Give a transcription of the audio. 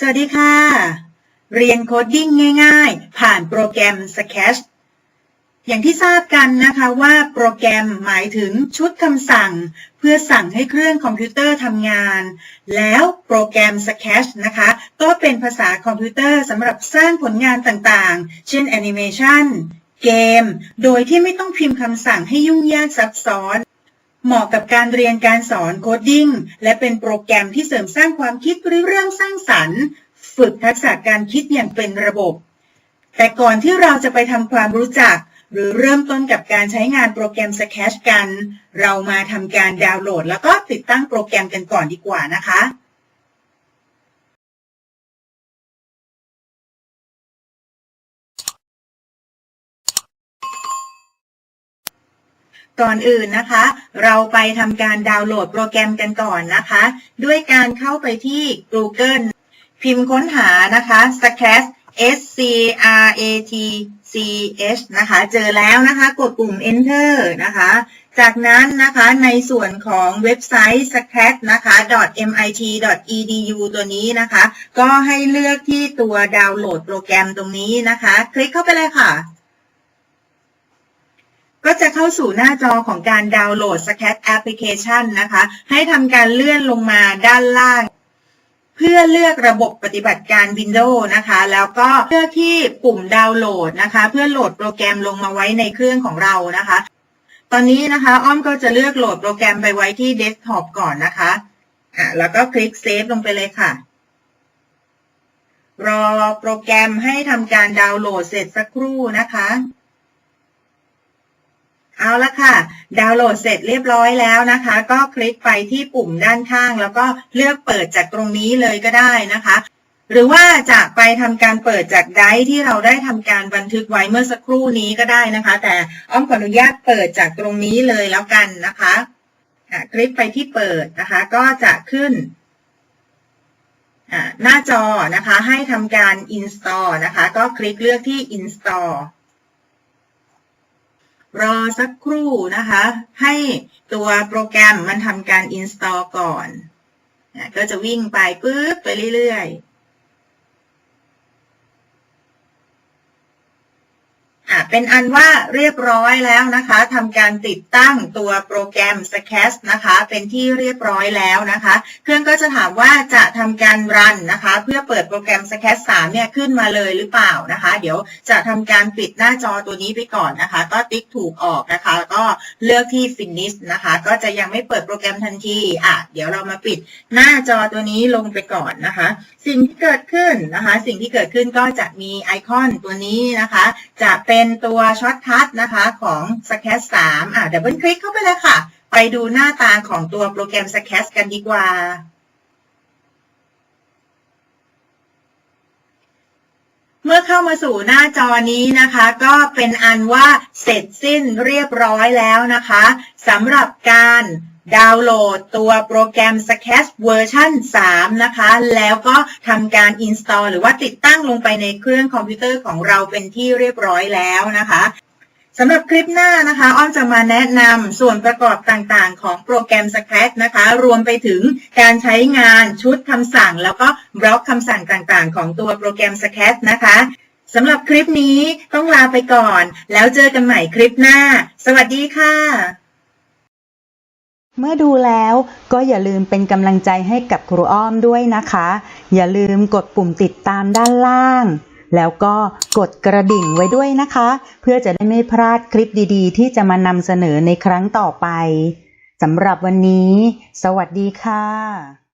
สวัสดีค่ะ เรียนโคดดิ้งง่าย ๆ ผ่านโปรแกรม Sketch อย่างที่ทราบกันนะคะว่าโปรแกรมหมายถึงชุดคำสั่ง เพื่อสั่งให้เครื่องคอมพิวเตอร์ทำงาน แล้วโปรแกรม Sketch นะคะ ก็เป็นภาษาคอมพิวเตอร์สำหรับสร้างผลงานต่างๆ เช่นแอนิเมชันเกม โดยที่ไม่ต้องพิมพ์คำสั่งให้ยุ่งยากซับซ้อน เหมาะกับการเรียนการสอนโคดดิ้งและเป็นโปรแกรมที่เสริมสร้างความคิดหรือเรื่องสร้างสรรค์ ฝึกทักษะการคิดอย่างเป็นระบบ แต่ก่อนที่เราจะไปทำความรู้จัก หรือเริ่มต้นกับการใช้งานโปรแกรม Sketch กัน เรามาทำการดาวน์โหลด แล้วก็ติดตั้งโปรแกรมกันก่อนดีกว่านะคะ ก่อนอื่นนะคะ เราไปทำการดาวน์โหลดโปรแกรมกันก่อนนะคะ ด้วยการเข้าไปที่ Google พิมพ์ค้นหานะคะ Scratch S C R A T C H นะคะ เจอแล้วนะคะ กดปุ่ม Enter นะคะ จากนั้นนะคะในส่วนของเว็บไซต์ scratch นะคะ mit.edu ตัวนี้นะคะ ก็ให้เลือกที่ตัวดาวน์โหลดโปรแกรมตรงนี้นะคะ คลิกเข้าไปเลยค่ะ ก็จะเข้าสู่หน้าจอของการดาวน์โหลด Sketch Application นะคะ ให้ทำการเลื่อนลงมาด้านล่าง เพื่อเลือกระบบปฏิบัติการ Windows นะคะ แล้วก็เลือกที่ปุ่มดาวน์โหลดนะคะ เพื่อโหลดโปรแกรมลงมาไว้ในเครื่องของเรานะคะ ตอนนี้นะคะ อ้อมก็จะเลือกโหลดโปรแกรมไปไว้ที่เดสก์ท็อปก่อนนะคะอะแล้วก็คลิกเซฟลงไปเลยค่ะรอโปรแกรมให้ทำการดาวน์โหลดเสร็จสักครู่นะคะ เอาละค่ะ ดาวน์โหลดเสร็จเรียบร้อยแล้วนะคะ ก็คลิกไปที่ปุ่มด้านข้าง แล้วก็เลือกเปิดจากตรงนี้เลยก็ได้นะคะ หรือว่าจะไปทำการเปิดจากไดร์ที่เราได้ทำการบันทึกไว้เมื่อสักครู่นี้ก็ได้นะคะ แต่อ้อมขออนุญาตเปิดจากตรงนี้เลยแล้วกันนะคะคลิกไปที่เปิดนะคะ ก็จะขึ้นหน้าจอนะคะให้ทำการ install นะคะ ก็คลิกเลือกที่ install รอสักครู่นะคะ ให้ตัวโปรแกรมมันทำการ install ก่อน ก็จะวิ่งไปปุ๊บไปเรื่อยๆ อะเป็นอันว่าเรียบร้อยแล้วนะคะทำการติดตั้งตัวโปรแกรม Sketch นะคะ เป็นที่เรียบร้อยแล้วนะคะ เครื่องก็จะถามว่าจะทำการรันนะคะ เพื่อเปิดโปรแกรม Sketch 3เนี่ยขึ้นมาเลยหรือเปล่านะคะ เดี๋ยวจะทำการปิดหน้าจอตัวนี้ไปก่อนนะคะ ก็ติ๊กถูกออกนะคะ ก็เลือกที่ Finish นะคะ ก็จะยังไม่เปิดโปรแกรมทันทีอะเดี๋ยวเรามาปิดหน้าจอตัวนี้ลงไปก่อนนะคะ สิ่งที่เกิดขึ้นนะคะ สิ่งที่เกิดขึ้นก็จะมีไอคอนตัวนี้นะคะ จะเป็น็นตัวช็อตคัทนะคะของ Sketch 3อะดับเบิลคลิกเข้าไปเลยค่ะ ไปดูหน้าตาของตัวโปรแกรม Sketch กันดีกว่าเมื่อเข้ามาสู่หน้าจอนี้นะคะ ก็เป็นอันว่าเสร็จสิ้นเรียบร้อยแล้วนะคะสำหรับการ ดาวน์โหลดตัวโปรแกรม Sketch เวอร์ชัน3 นะคะ แล้วก็ทำการ install หรือว่าติดตั้งลงไปในเครื่องคอมพิวเตอร์ของเราเป็นที่เรียบร้อยแล้วนะคะสำหรับคลิปหน้านะคะ อ้อมจะมาแนะนำส่วนประกอบต่างๆ ของโปรแกรม Scratch นะคะ รวมไปถึงการใช้งานชุดคำสั่ง แล้วก็บล็อกคำสั่งต่างๆ ของตัวโปรแกรม Scratch นะคะสำหรับคลิปนี้ต้องลาไปก่อน แล้วเจอกันใหม่คลิปหน้า สวัสดีค่ะ เมื่อดูแล้วก็อย่าลืมเป็นกำลังใจให้กับครูอ้อมด้วยนะคะ อย่าลืมกดปุ่มติดตามด้านล่าง แล้วก็กดกระดิ่งไว้ด้วยนะคะ เพื่อจะได้ไม่พลาดคลิปดีๆ ที่จะมานำเสนอในครั้งต่อไปสำหรับวันนี้ สวัสดีค่ะ